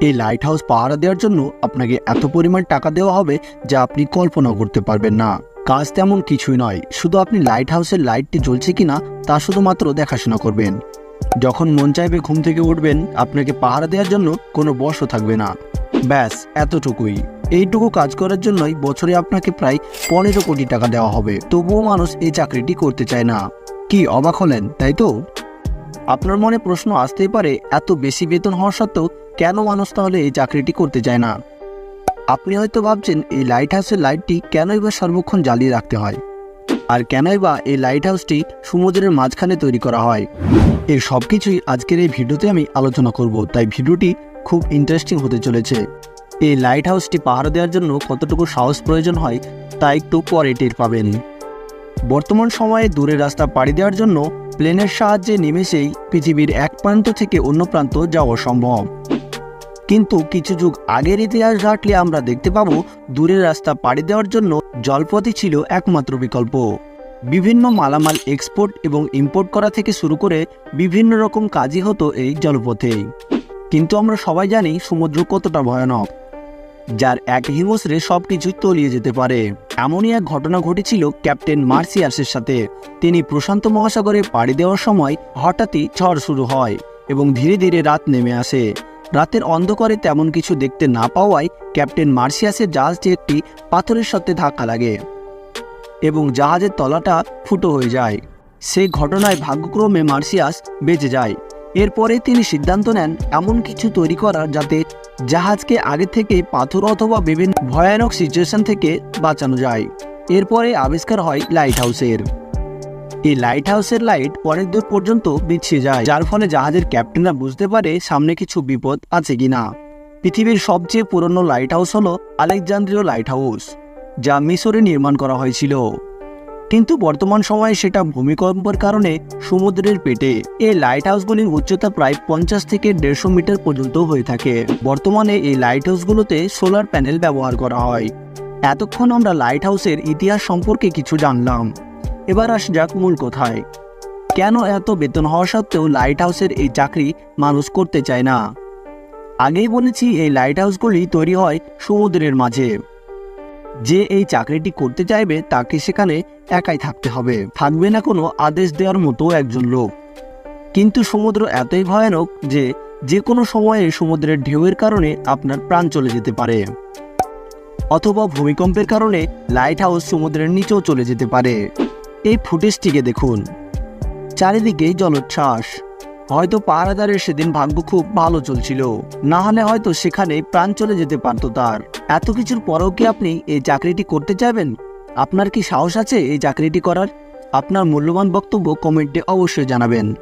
এই light house পাহারা দেওয়ার জন্য আপনাকে এত পরিমাণ টাকা দেওয়া হবে যা আপনি কল্পনা করতে পারবেন না। কাজ তেমন কিছুই নয়, শুধু আপনি লাইট হাউসের লাইটটি জ্বলছে কিনা তা শুধুমাত্র দেখাশোনা করবেন। যখন মন চাইবে ঘুম থেকে উঠবেন, আপনাকে পাহারা দেওয়ার জন্য কোনো বসও থাকবে না। ব্যাস, এতটুকুই। এইটুকু কাজ করার জন্যই বছরে আপনাকে প্রায় পনেরো কোটি টাকা দেওয়া হবে। তবুও মানুষ এই চাকরিটি করতে চায় না। কি অবাক হলেন, তাই তো? আপনার মনে প্রশ্ন আসতেই পারে, এত বেশি বেতন হওয়া সত্ত্বেও কেন মানুষ তাহলে এই চাকরিটি করতে চায় না? আপনি হয়তো ভাবছেন, এই লাইট হাউসের লাইটটি কেনই বা সর্বক্ষণ জ্বালিয়ে রাখতে হয়? আর কেনই বা এই লাইট হাউসটি সমুদ্রের মাঝখানে তৈরি করা হয়? এই সব কিছুই আজকের এই ভিডিওতে আমি আলোচনা করব, তাই ভিডিওটি খুব ইন্টারেস্টিং হতে চলেছে। এই লাইট হাউসটি পাহারা দেওয়ার জন্য কতটুকু সাহস প্রয়োজন হয়, তা একটু পরে টের পাবেন। বর্তমান সময়ে দূরের রাস্তা পাড়ি দেওয়ার জন্য প্লেনের সাহায্যে নিমেষেই পৃথিবীর এক প্রান্ত থেকে অন্য প্রান্ত যাওয়া সম্ভব। কিন্তু কিছু যুগ আগের ইতিহাস ঘাটলে আমরা দেখতে পাবো, দূরের রাস্তা পাড়ি দেওয়ার জন্য জলপথই ছিল একমাত্র বিকল্প। বিভিন্ন মালামাল এক্সপোর্ট এবং ইম্পোর্ট করা থেকে শুরু করে বিভিন্ন রকম কাজই হতো এই জলপথে। কিন্তু আমরা সবাই জানি সমুদ্র কতটা ভয়ানক, যার এক হিমশ্রে সব কিছুই তলিয়ে যেতে পারে। এমনই এক ঘটনা ঘটেছিল ক্যাপ্টেন মার্সিয়াসের সাথে। তিনি প্রশান্ত মহাসাগরে পাড়ি দেওয়ার সময় হঠাৎই ঝড় শুরু হয় এবং ধীরে ধীরে রাত নেমে আসে। রাতের অন্ধকারে তেমন কিছু দেখতে না পাওয়ায় ক্যাপ্টেন মার্সিয়াসের জাহাজটি একটি পাথরের সাথে ধাক্কা লাগে এবং জাহাজের তলাটা ফুটো হয়ে যায়। সেই ঘটনায় ভাগ্যক্রমে মার্সিয়াস বেঁচে যায়। এরপরে তিনি সিদ্ধান্ত নেন এমন কিছু তৈরি করার যাতে জাহাজকে আগে থেকে পাথর অথবা বিভিন্ন ভয়ানক সিচুয়েশন থেকে বাঁচানো যায়। এরপরে আবিষ্কার হয় লাইট হাউসের এই লাইট হাউসের লাইট অনেক দূর পর্যন্ত বিছিয়ে যায়, যার ফলে জাহাজের ক্যাপ্টেনরা বুঝতে পারে সামনে কিছু বিপদ আছে কিনা। পৃথিবীর সবচেয়ে পুরনো লাইট হাউস হল আলেকজান্দ্রীয় লাইট হাউস যা মিশরে নির্মাণ করা হয়েছিল। কিন্তু বর্তমান সময়ে সেটা ভূমিকম্পের কারণে সমুদ্রের পেটে এই লাইট হাউসগুলির উচ্চতা প্রায় পঞ্চাশ থেকে দেড়শো মিটার পর্যন্ত হয়ে থাকে। বর্তমানে এই লাইট হাউসগুলোতে সোলার প্যানেল ব্যবহার করা হয়। এতক্ষণ আমরা লাইট হাউসের ইতিহাস সম্পর্কে কিছু জানলাম। এবার আস যাক মূল কোথায়। কেন এত বেতন হওয়া সত্ত্বেও লাইট হাউসের এই চাকরি মানুষ করতে চায় না? আগেই বলেছি এই লাইট হাউসগুলি তৈরি হয় সমুদ্রের মাঝে। যে এই চাকরিটি করতে চাইবে তাকে সেখানে একাই থাকতে হবে। থাকবে না কোনো আদেশ দেওয়ার মতো একজন লোক। কিন্তু সমুদ্র এতই ভয়ানক যে যে কোনো সময়ে সমুদ্রের ঢেউয়ের কারণে আপনার প্রাণ চলে যেতে পারে। অথবা ভূমিকম্পের কারণে লাইট হাউস সমুদ্রের নিচেও চলে যেতে পারে। এই ফুটেজটিকে দেখুন। চারিদিকেই জলোচ্ছ্বাস। হয়তো পাহারাদারের সেদিন ভাগ্য খুব ভালো চলছিল। না হলে হয়তো সেখানে প্রাণ চলে যেতে পারত তার। এত কিছুর পরেও কি আপনি এই চাকরিটি করতে চাইবেন আপনার কি সাহস আছে এই চাকরিটি করার? আপনার মূল্যবান বক্তব্য কমেন্টে অবশ্যই জানাবেন।